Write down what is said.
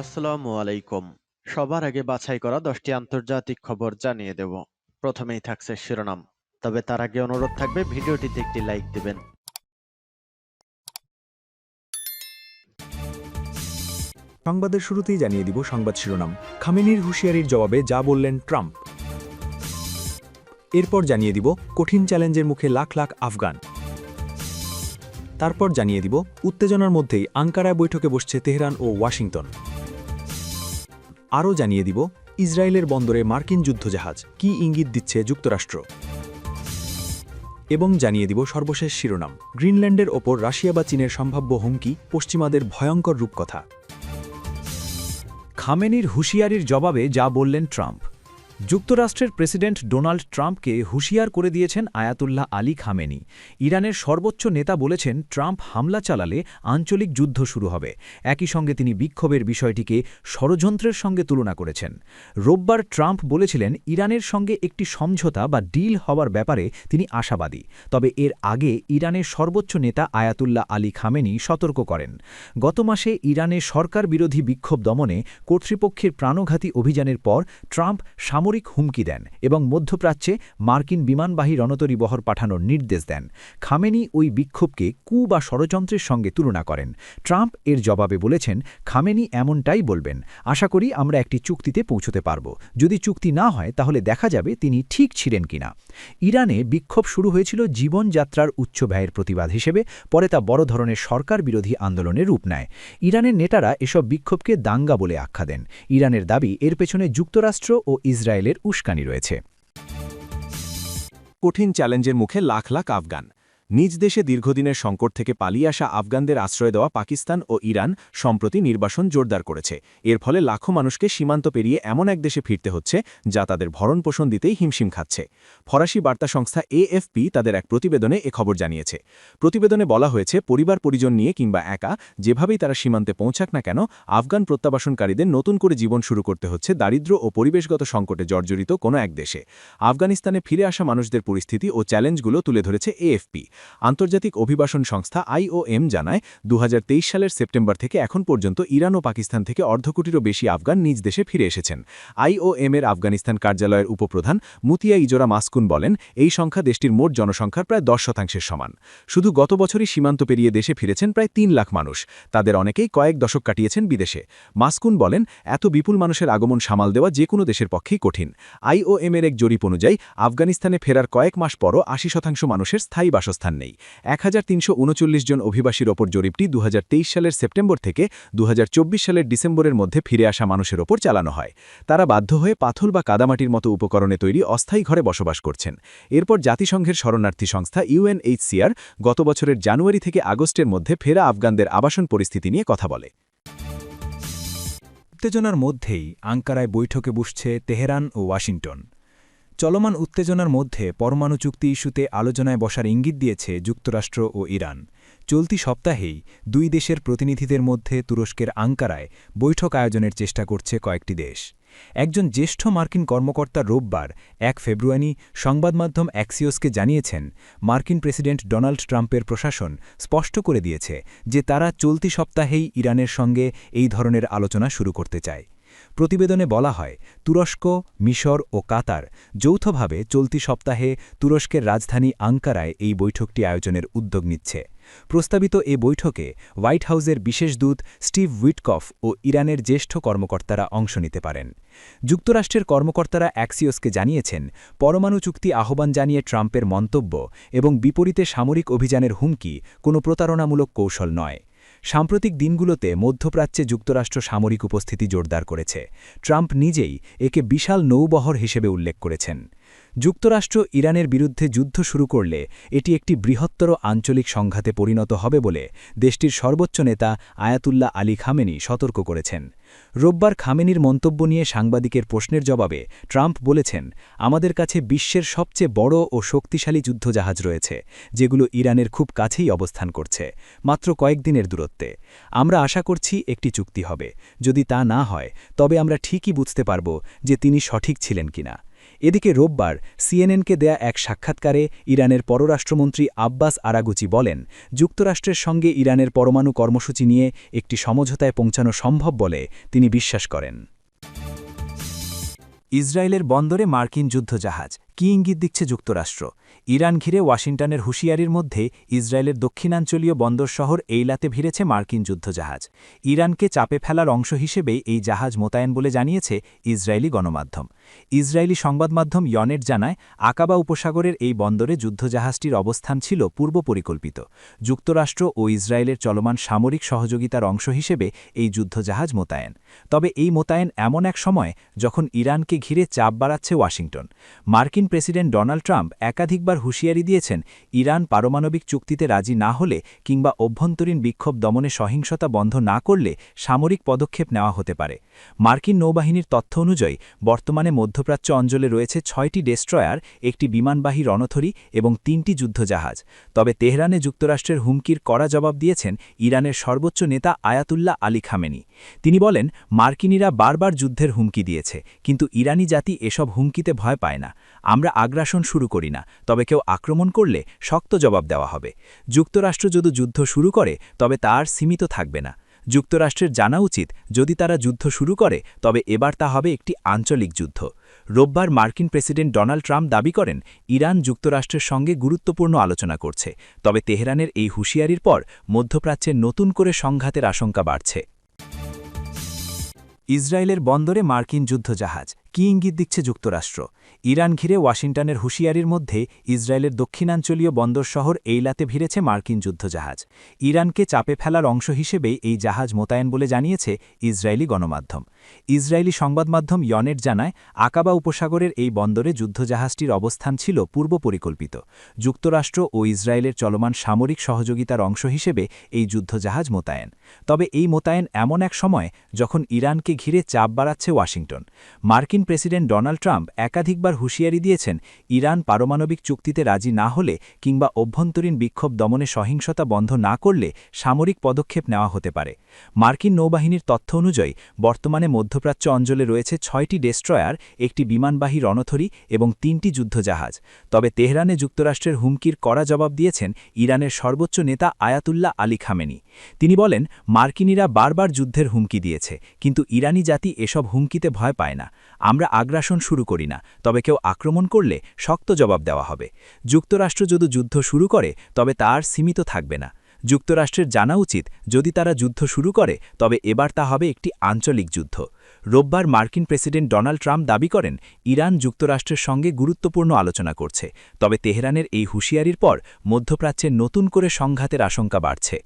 আসসালামু আলাইকুম। সবার আগে বাছাই করা দশটি আন্তর্জাতিক খবর জানিয়ে দেব। প্রথমেই থাকছে শিরোনাম। তবে তার আগে অনুরোধ থাকবে, ভিডিওটিতে একটি লাইক দিবেন। সংবাদের শুরুতেই জানিয়ে দিব সংবাদ শিরোনাম। খামেনির হুঁশিয়ারির জবাবে যা বললেন ট্রাম্প। এরপর জানিয়ে দিব, কঠিন চ্যালেঞ্জের মুখে লাখ লাখ আফগান। তারপর জানিয়ে দিব, উত্তেজনার মধ্যেই আঙ্কারায় বৈঠকে বসছে তেহরান ও ওয়াশিংটন। আরও জানিয়ে দিব, ইসরায়েলের বন্দরে মার্কিন যুদ্ধজাহাজ কি ইঙ্গিত দিচ্ছে যুক্তরাষ্ট্র। এবং জানিয়ে দিব সর্বশেষ শিরোনাম, গ্রিনল্যান্ডের ওপর রাশিয়া বা চীনের সম্ভাব্য হুমকি, পশ্চিমাদের ভয়ঙ্কর রূপকথা। খামেনির হুঁশিয়ারির জবাবে যা বললেন ট্রাম্প। যুক্তরাষ্ট্রের প্রেসিডেন্ট ডোনাল্ড ট্রাম্পকে হুঁশিয়ার করে দিয়েছেন আয়াতুল্লাহ আলী খামেনি। ইরানের সর্বোচ্চ নেতা বলেছেন ট্রাম্প হামলা চালালে আঞ্চলিক যুদ্ধ শুরু হবে। একই সঙ্গে তিনি বিক্ষোভের বিষয়টিকে ষড়যন্ত্রের সঙ্গে তুলনা করেছেন। রোববার ট্রাম্প বলেছিলেন, ইরানের সঙ্গে একটি সমঝোতা বা ডিল হওয়ার ব্যাপারে তিনি আশাবাদী। তবে এর আগে ইরানের সর্বোচ্চ নেতা আয়াতুল্লাহ আলী খামেনি সতর্ক করেন। গত মাসে ইরানে সরকার বিরোধী বিক্ষোভ দমনে কর্তৃপক্ষের প্রাণঘাতী অভিযানের পর ট্রাম্প সামরিক হুমকি দেন এবং মধ্যপ্রাচ্যে মার্কিন বিমানবাহী রণতরী বহর পাঠানোর নির্দেশ দেন। খামেনি ওই বিক্ষোভকে কু বা ষড়যন্ত্রের সঙ্গে তুলনা করেন। ট্রাম্প এর জবাবে বলেছেন, খামেনি এমনটাই বলবেন। আশা করি আমরা একটি চুক্তিতে পৌঁছতে পারব। যদি চুক্তি না হয়, তাহলে দেখা যাবে তিনি ঠিক ছিলেন কিনা। ইরানে বিক্ষোভ শুরু হয়েছিল জীবনযাত্রার উচ্চ ব্যয়ের প্রতিবাদ হিসেবে, পরে তা বড় ধরনের সরকার বিরোধী আন্দোলনের রূপ নেয়। ইরানের নেতারা এসব বিক্ষোভকে দাঙ্গা বলে আখ্যা দেন। ইরানের দাবি, এর পেছনে যুক্তরাষ্ট্র ও ইসরায়েলের উস্কানি রয়েছে। কঠিন চ্যালেঞ্জের মুখে লাখ লাখ আফগান। নিজ দেশে দীর্ঘদিনের সংকট থেকে পালিয়ে আসা আফগানদের আশ্রয় দেওয়া পাকিস্তান ও ইরান সম্প্রতি নির্বাসন জোরদার করেছে। এর ফলে লাখো মানুষকে সীমান্ত পেরিয়ে এমন এক দেশে ফিরতে হচ্ছে, যা তাদের ভরণ পোষণ দিতেই হিমশিম খাচ্ছে। ফরাসি বার্তা সংস্থা এএফপি তাদের এক প্রতিবেদনে এ খবর জানিয়েছে। প্রতিবেদনে বলা হয়েছে, পরিবার পরিজন নিয়ে কিংবা একা, যেভাবেই তারা সীমান্তে পৌঁছাক না কেন, আফগান প্রত্যাবাসনকারীদের নতুন করে জীবন শুরু করতে হচ্ছে দারিদ্র ও পরিবেশগত সংকটে জর্জরিত কোনো এক দেশে। আফগানিস্তানে ফিরে আসা মানুষদের পরিস্থিতি ও চ্যালেঞ্জগুলো তুলে ধরেছে এএফপি। আন্তর্জাতিক অভিবাসন সংস্থা আইওএম জানায় দু হাজার তেইশ সালের সেপ্টেম্বর থেকে এখন পর্যন্ত ইরান ও পাকিস্তান থেকে অর্ধকোটিরও বেশি আফগান নিজ দেশে ফিরে এসেছেন। আইওএম এর আফগানিস্তান কার্যালয়ের উপপ্রধান মুতিয়া ইজোরা মাসকুন বলেন, এই সংখ্যা দেশটির মোট জনসংখ্যার প্রায় দশ শতাংশের সমান। শুধু গত বছরই সীমান্ত পেরিয়ে দেশে ফিরেছেন প্রায় তিন লাখ মানুষ। তাদের অনেকেই কয়েক দশক কাটিয়েছেন বিদেশে। মাসকুন বলেন, এত বিপুল মানুষের আগমন সামাল দেওয়া যে কোনো দেশের পক্ষেই কঠিন। আইওএম এর এক জরিপ অনুযায়ী, আফগানিস্তানে ফেরার কয়েক মাস পরও আশি শতাংশ মানুষের স্থায়ী বাসস্থান নেই। এক হাজার তিনশো উনচল্লিশ জন অভিবাসীর ওপর জরিপটি দু হাজার তেইশ সালের সেপ্টেম্বর থেকে দু হাজার চব্বিশ সালের ডিসেম্বরের মধ্যে ফিরে আসা মানুষের ওপর চালানো হয়। তারা বাধ্য হয়ে পাথল বা কাদামাটির মতো উপকরণে তৈরি অস্থায়ী ঘরে বসবাস করছেন। এরপর জাতিসংঘের শরণার্থী সংস্থা ইউএনএইচসিআর গত বছরের জানুয়ারি থেকে আগস্টের মধ্যে ফেরা আফগানদের আবাসন পরিস্থিতি নিয়ে কথা বলে। উত্তেজনার মধ্যেই আঙ্কারায় বৈঠকে বসছে তেহরান ও ওয়াশিংটন। চলমান উত্তেজনার মধ্যে পরমাণু চুক্তি ইস্যুতে আলোচনায় বসার ইঙ্গিত দিয়েছে যুক্তরাষ্ট্র ও ইরান। চলতি সপ্তাহেই দুই দেশের প্রতিনিধিদের মধ্যে তুরস্কের আঙ্কারায় বৈঠক আয়োজনের চেষ্টা করছে কয়েকটি দেশ। একজন জ্যেষ্ঠ মার্কিন কর্মকর্তা রোববার এক ফেব্রুয়ারি সংবাদমাধ্যম অ্যাক্সিওসকে জানিয়েছেন, মার্কিন প্রেসিডেন্ট ডোনাল্ড ট্রাম্পের প্রশাসন স্পষ্ট করে দিয়েছে যে তারা চলতি সপ্তাহেই ইরানের সঙ্গে এই ধরনের আলোচনা শুরু করতে চায়। প্রতিবেদনে বলা হয়, তুরস্ক, মিশর ও কাতার যৌথভাবে চলতি সপ্তাহে তুরস্কের রাজধানী আঙ্কারায় এই বৈঠকটি আয়োজনের উদ্যোগ নিচ্ছে। প্রস্তাবিত এ বৈঠকে হোয়াইট হাউসের বিশেষ দূত স্টিভ উইটকফ ও ইরানের জ্যেষ্ঠ কর্মকর্তারা অংশ নিতে পারেন। যুক্তরাষ্ট্রের কর্মকর্তারা অ্যাক্সিওসকে জানিয়েছেন, পরমাণু চুক্তি আহ্বান জানিয়ে ট্রাম্পের মন্তব্য এবং বিপরীতে সামরিক অভিযানের হুমকি কোনো প্রতারণামূলক কৌশল নয়। সাম্প্রতিক দিনগুলোতে মধ্যপ্রাচ্যে যুক্তরাষ্ট্র সামরিক উপস্থিতি জোরদার করেছে। ট্রাম্প নিজেই একে বিশাল নৌবহর হিসেবে উল্লেখ করেছেন। যুক্তরাষ্ট্র ইরানের বিরুদ্ধে যুদ্ধ শুরু করলে এটি একটি বৃহত্তর আঞ্চলিক সংঘাতে পরিণত হবে বলে দেশটির সর্বোচ্চ নেতা আয়াতুল্লাহ আলী খামেনি সতর্ক করেছেন। রোববার খামেনির মন্তব্য নিয়ে সাংবাদিকের প্রশ্নের জবাবে ট্রাম্প বলেছেন, আমাদের কাছে বিশ্বের সবচেয়ে বড় ও শক্তিশালী যুদ্ধজাহাজ রয়েছে, যেগুলো ইরানের খুব কাছেই অবস্থান করছে, মাত্র কয়েকদিনের দূরত্বে। আমরা আশা করছি একটি চুক্তি হবে। যদি তা না হয়, তবে আমরা ঠিকই বুঝতে পারব যে তিনি সঠিক ছিলেন কিনা। এদিকে রোববার সিএনএনকে দেয়া এক সাক্ষাৎকারে ইরানের পররাষ্ট্রমন্ত্রী আব্বাস আরাগুচি বলেন, যুক্তরাষ্ট্রের সঙ্গে ইরানের পরমাণু কর্মসূচি নিয়ে একটি সমঝোতায় পৌঁছানো সম্ভব বলে তিনি বিশ্বাস করেন। ইসরায়েলের বন্দরে মার্কিন যুদ্ধজাহাজ কি ইঙ্গিত দিচ্ছে যুক্তরাষ্ট্র? ইরান ঘিরে ওয়াশিংটনের হুঁশিয়ারির মধ্যে ইসরায়েলের দক্ষিণাঞ্চলীয় বন্দর শহর এইলাতে ভিড়েছে মার্কিন যুদ্ধজাহাজ। ইরানকে চাপে ফেলার অংশ হিসেবেই এই জাহাজ মোতায়েন বলে জানিয়েছে ইসরায়েলি গণমাধ্যম। ইসরায়েলি সংবাদমাধ্যম ইয়নেট জানায়, আকাবা উপসাগরের এই বন্দরে যুদ্ধজাহাজটির অবস্থান ছিল পূর্ব পরিকল্পিত। যুক্তরাষ্ট্র ও ইসরায়েলের চলমান সামরিক সহযোগিতার অংশ হিসেবে এই যুদ্ধজাহাজ মোতায়েন। তবে এই মোতায়েন এমন এক সময় যখন ইরানকে ঘিরে চাপ বাড়াচ্ছে ওয়াশিংটন। মার্কিন প্রেসিডেন্ট ডোনাল্ড ট্রাম্প একাধিকবার হুঁশিয়ারি দিয়েছেন, ইরান পারমাণবিক চুক্তিতে রাজি না হলে কিংবা অভ্যন্তরীণ বিক্ষোভ দমনে সহিংসতা বন্ধ না করলে সামরিক পদক্ষেপ নেওয়া হতে পারে। মার্কিন নৌবাহিনীর তথ্য অনুযায়ী, বর্তমানে মধ্যপ্রাচ্য অঞ্চলে রয়েছে ছয়টি ডেস্ট্রয়ার, একটি বিমানবাহী রণথরী এবং তিনটি যুদ্ধজাহাজ। তবে তেহরানে যুক্তরাষ্ট্রের হুমকির কড়া জবাব দিয়েছেন ইরানের সর্বোচ্চ নেতা আয়াতুল্লাহ আলী খামেনি। তিনি বলেন, মার্কিনীরা বারবার যুদ্ধের হুমকি দিয়েছে, কিন্তু ইরানি জাতি এসব হুমকিতে ভয় পায় না। আমরা আগ্রাসন শুরু করি না, তবে কেউ আক্রমণ করলে শক্ত জবাব দেওয়া হবে। যুক্তরাষ্ট্র যদি যুদ্ধ শুরু করে, তবে তার সীমিত থাকবে না। যুক্তরাষ্ট্রের জানা উচিত, যদি তারা যুদ্ধ শুরু করে, তবে এবার তা হবে একটি আঞ্চলিক যুদ্ধ। রোববার মার্কিন প্রেসিডেন্ট ডোনাল্ড ট্রাম্প দাবি করেন, ইরান যুক্তরাষ্ট্রের সঙ্গে গুরুত্বপূর্ণ আলোচনা করছে, তবে তেহরানের এই হুঁশিয়ারির পর মধ্যপ্রাচ্যে নতুন করে সংঘাতের আশঙ্কা বাড়ছে। ইসরায়েলের বন্দরে মার্কিন যুদ্ধজাহাজ, কি ইঙ্গিত দিচ্ছে যুক্তরাষ্ট্র? ইরান ঘিরে ওয়াশিংটনের হুঁশিয়ারির মধ্যে ইসরায়েলের দক্ষিণাঞ্চলীয় বন্দর শহর এইলাতে ভিড়েছে মার্কিন যুদ্ধজাহাজ। ইরানকে চাপে ফেলার অংশ হিসেবেই এই জাহাজ মোতায়েন বলে জানিয়েছে ইসরায়েলি গণমাধ্যম। ইসরায়েলি সংবাদমাধ্যম ইয়নেট জানায়, আকাবা উপসাগরের এই বন্দরে যুদ্ধজাহাজটির অবস্থান ছিল পূর্ব পরিকল্পিত। যুক্তরাষ্ট্র ও ইসরায়েলের চলমান সামরিক সহযোগিতার অংশ হিসেবে এই যুদ্ধজাহাজ মোতায়েন। তবে এই মোতায়েন এমন এক সময় যখন ইরানকে ঘিরে চাপ বাড়াচ্ছে ওয়াশিংটন। মার্কিন প্রেসিডেন্ট ডোনাল্ড ট্রাম্প একাধিকবার হুঁশিয়ারি দিয়েছেন, ইরান পারমাণবিক চুক্তিতে রাজি না হলে কিংবা অভ্যন্তরীণ বিক্ষোভ দমনে সহিংসতা বন্ধ না করলে সামরিক পদক্ষেপ নেওয়া হতে পারে। মার্কিন নৌবাহিনীর তথ্য অনুযায়ী, বর্তমানে মধ্যপ্রাচ্য অঞ্চলে রয়েছে ছয়টি ডেস্ট্রয়ার, একটি বিমানবাহী রণথরী এবং তিনটি যুদ্ধজাহাজ। তবে তেহরানে যুক্তরাষ্ট্রের হুমকির কড়া জবাব দিয়েছেন ইরানের সর্বোচ্চ নেতা আয়াতুল্লাহ আলী খামেনি। তিনি বলেন, মার্কিনীরা বারবার যুদ্ধের হুমকি দিয়েছে, কিন্তু ইরানি জাতি এসব হুমকিতে ভয় পায় না। আমরা আগ্রাসন শুরু করি না, তবে কেউ আক্রমণ করলে শক্ত জবাব দেওয়া হবে। যুক্তরাষ্ট্র যদি যুদ্ধ শুরু করে, তবে তার সীমিত থাকবে না। যুক্তরাষ্ট্রের জানা উচিত, যদি তারা যুদ্ধ শুরু করে, তবে এবার তা হবে একটি আঞ্চলিক যুদ্ধ। রোববার মার্কিন প্রেসিডেন্ট ডোনাল্ড ট্রাম্প দাবি করেন, ইরান যুক্তরাষ্ট্রের সঙ্গে গুরুত্বপূর্ণ আলোচনা করছে, তবে তেহরানের এই হুঁশিয়ারির পর মধ্যপ্রাচ্যে নতুন করে সংঘাতের আশঙ্কা বাড়ছে।